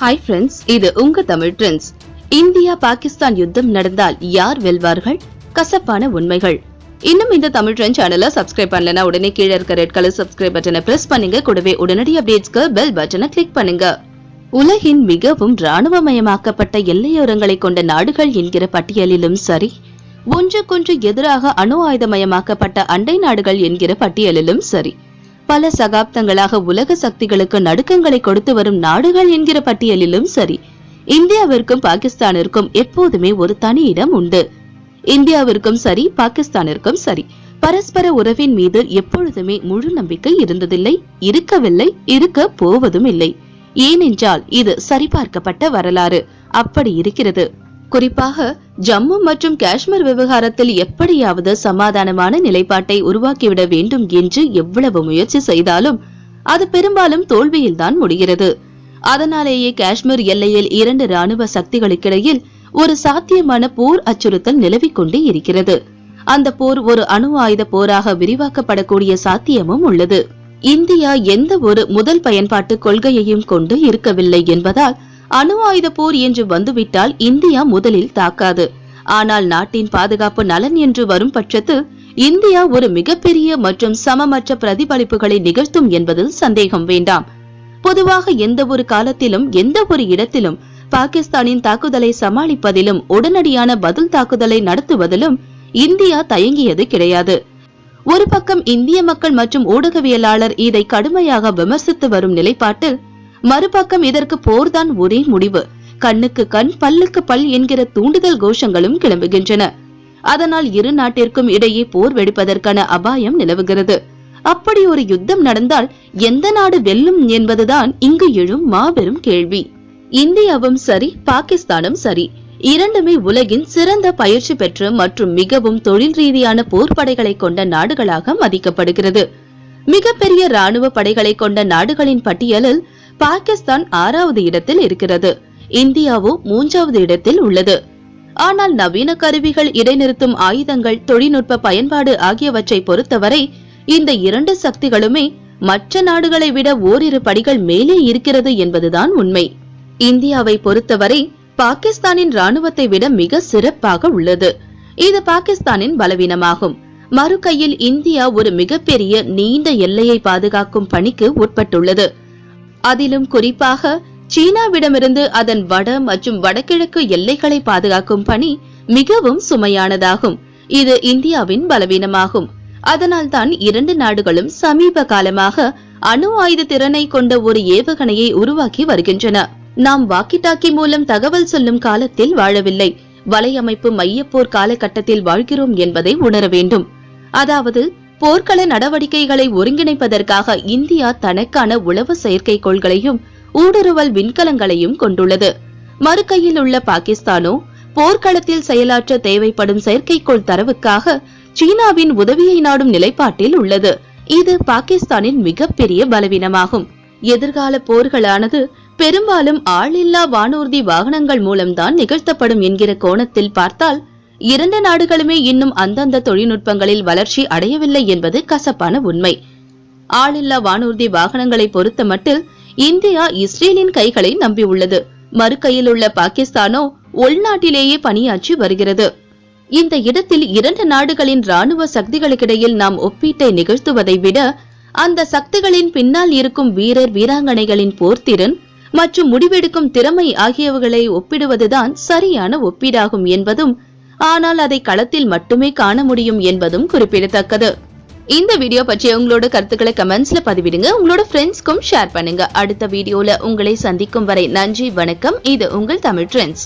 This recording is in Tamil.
ஹாய் ஃப்ரெண்ட்ஸ் இது உங்க தமிழ் ட்ரெண்ட்ஸ் இந்தியா பாகிஸ்தான் யுத்தம் நடந்தால் யார் வெல்வார்கள்? கசப்பான உண்மைகள். இன்னும் இந்த தமிழ் ட்ரெண்ட் சேனலை சப்ஸ்கிரைப் பண்ணலனா உடனே கீழே இருக்க ரெட் கலர் சப்ஸ்கிரைப் பட்டனை பிரஸ் பண்ணுங்க. கூடவே உடனடி அப்டேட்ஸ்க்கு பெல் பட்டனை கிளிக் பண்ணுங்க. உலகின் மிகவும் ராணுவமயமாக்கப்பட்ட எல்லையோரங்களை கொண்ட நாடுகள் என்கிற பட்டியலிலும் சரி ஒன்றுக்கொன்று எதிராக அணு ஆயுதமயமாக்கப்பட்ட அண்டை நாடுகள் என்கிற பட்டியலிலும் சரி பல சகாப்தங்களாக உலக சக்திகளுக்கு நடுக்கங்களை கொடுத்து வரும் நாடுகள் என்கிற பட்டியலிலும் சரி. இந்தியாவிற்கும் பாகிஸ்தானிற்கும் எப்போதுமே ஒரு தனி இடம் உண்டு. இந்தியாவிற்கும் சரி பாகிஸ்தானிற்கும் சரி. பரஸ்பர உறவின் மீது எப்பொழுதுமே முழு நம்பிக்கை இருந்ததில்லை இருக்கவில்லை இருக்க போவதும் இல்லை. ஏனென்றால் இது சரிபார்க்கப்பட்ட வரலாறு. அப்படி இருக்கிறது. குறிப்பாக ஜம்மு மற்றும் காஷ்மீர் விவகாரத்தில் எப்படியாவது சமாதானமான நிலைப்பாட்டை உருவாக்கிவிட வேண்டும் என்று எவ்வளவு முயற்சி செய்தாலும் அது பெரும்பாலும் தோல்வியில்தான் முடிகிறது. அதனாலேயே காஷ்மீர் எல்லையில் இரண்டு ராணுவ சக்திகளுக்கிடையில் ஒரு சாத்தியமான போர் அச்சுறுத்தல் நிலவிக் கொண்டே இருக்கிறது. அந்த போர் ஒரு அணு ஆயுத போராக விரிவாக்கப்படக்கூடிய சாத்தியமும் உள்ளது. இந்தியா எந்த ஒரு முதல் பயன்பாட்டு கொள்கையையும் கொண்டு இருக்கவில்லை என்பதால் அணு ஆயுத போர் என்று வந்துவிட்டால் இந்தியா முதலில் தாக்காது. ஆனால் நாட்டின் பாதுகாப்பு நலன் என்று வரும் பட்சத்தில் இந்தியா ஒரு மிகப்பெரிய மற்றும் சமமற்ற பிரதிபலிப்புகளை நிகழ்த்தும் என்பதில் சந்தேகம் வேண்டாம். பொதுவாக எந்த ஒரு காலத்திலும் எந்த ஒரு இடத்திலும் பாகிஸ்தானின் தாக்குதலை சமாளிப்பதிலும் உடனடியான பதில் தாக்குதலை நடத்துவதிலும் இந்தியா தயங்கியது கிடையாது. ஒரு பக்கம் இந்திய மக்கள் மற்றும் ஊடகவியலாளர் இதை கடுமையாக விமர்சித்து வரும் நிலைப்பாட்டில் மறுபக்கம் இதற்கு போர்தான் ஒரே முடிவு. கண்ணுக்கு கண் பல்லுக்கு பல் என்கிற தூண்டுதல் கோஷங்களும் கிளம்புகின்றன. அதனால் இரு நாட்டிற்கும் இடையே போர் வெடிப்பதற்கான அபாயம் நிலவுகிறது. அப்படி ஒரு யுத்தம் நடந்தால் எந்த நாடு வெல்லும் என்பதுதான் இங்கு எழும் மாபெரும் கேள்வி. இந்தியாவும் சரி பாகிஸ்தானும் சரி இரண்டுமே உலகின் சிறந்த பயிற்சி பெற்ற மற்றும் மிகவும் தொழில் ரீதியான போர்ப்படைகளை கொண்ட நாடுகளாக மதிக்கப்படுகிறது. மிகப்பெரிய ராணுவ படைகளை கொண்ட நாடுகளின் பட்டியலில் பாகிஸ்தான் ஆறாவது இடத்தில் இருக்கிறது. இந்தியாவோ மூன்றாவது இடத்தில் உள்ளது. ஆனால் நவீன கருவிகள் இடைநிறுத்தும் ஆயுதங்கள் தொழில்நுட்ப பயன்பாடு ஆகியவற்றை பொறுத்தவரை இந்த இரண்டு சக்திகளுமே மற்ற நாடுகளை விட ஓரிரு படிகள் மேலே இருக்கிறது என்பதுதான் உண்மை. இந்தியாவை பொறுத்தவரை பாகிஸ்தானின் ராணுவத்தை விட மிக சிறப்பாக உள்ளது. இது பாகிஸ்தானின் பலவீனமாகும். மறுகையில் இந்தியா ஒரு மிகப்பெரிய நீண்ட எல்லையை பாதுகாக்கும் பணிக்கு உட்பட்டுள்ளது. அதிலும் குறிப்பாக சீனாவிடமிருந்து அதன் வட மற்றும் வடகிழக்கு எல்லைகளை பாதுகாக்கும் பணி மிகவும் சுமையானதாகும். இது இந்தியாவின் பலவீனமாகும். அதனால்தான் இரண்டு நாடுகளும் சமீப காலமாக அணு ஆயுத திறனை கொண்ட ஒரு ஏவுகணையை உருவாக்கி வருகின்றன. நாம் வாக்கி டாக்கி மூலம் தகவல் சொல்லும் காலத்தில் வாழவில்லை. வலையமைப்பு மையப்போர் காலகட்டத்தில் வாழ்கிறோம் என்பதை உணர வேண்டும். அதாவது போர்க்கள நடவடிக்கைகளை ஒருங்கிணைப்பதற்காக இந்தியா தனக்கான உளவு செயற்கைக்கோள்களையும் ஊடுருவல் விண்கலங்களையும் கொண்டுள்ளது. மறுக்கையில் உள்ள பாகிஸ்தானோ போர்க்களத்தில் செயலாற்ற தேவைப்படும் செயற்கைக்கோள் தரவுக்காக சீனாவின் உதவியை நாடும் நிலைப்பாட்டில் உள்ளது. இது பாகிஸ்தானின் மிகப்பெரிய பலவீனமாகும். எதிர்கால போர்களானது பெரும்பாலும் ஆளில்லா வானூர்தி வாகனங்கள் மூலம்தான் நிகழ்த்தப்படும் என்கிற கோணத்தில் பார்த்தால் இரண்டு நாடுகளுமே இன்னும் அந்தந்த தொழில்நுட்பங்களில் வளர்ச்சி அடையவில்லை என்பது கசப்பான உண்மை. ஆளில்லா வானூர்தி வாகனங்களை பொறுத்த மட்டில் இந்தியா இஸ்ரேலின் கைகளை நம்பியுள்ளது மறுக்கையில் உள்ள பாகிஸ்தானோ உள்நாட்டிலேயே பணியாற்றி வருகிறது. இந்த இடத்தில் இரண்டு நாடுகளின் ராணுவ சக்திகளுக்கிடையில் நாம் ஒப்பீட்டை நிகழ்த்துவதை விட அந்த சக்திகளின் பின்னால் இருக்கும் வீரர் வீராங்கனைகளின் போர்த்திறன் மற்றும் முடிவெடுக்கும் திறமை ஆகியவைகளை ஒப்பிடுவதுதான் சரியான ஒப்பீடாகும் என்பதும் ஆனால் அதை களத்தில் மட்டுமே காண முடியும் என்பதும் குறிப்பிடத்தக்கது. இந்த வீடியோ பற்றிய உங்களோட கருத்துக்களை கமெண்ட்ஸ்ல பதிவிடுங்க. உங்களோட ஃப்ரெண்ட்ஸ்க்கும் ஷேர் பண்ணுங்க. அடுத்த வீடியோல உங்களை சந்திக்கும் வரை நன்றி வணக்கம். இது உங்கள் தமிழ் ட்ரெண்ட்ஸ்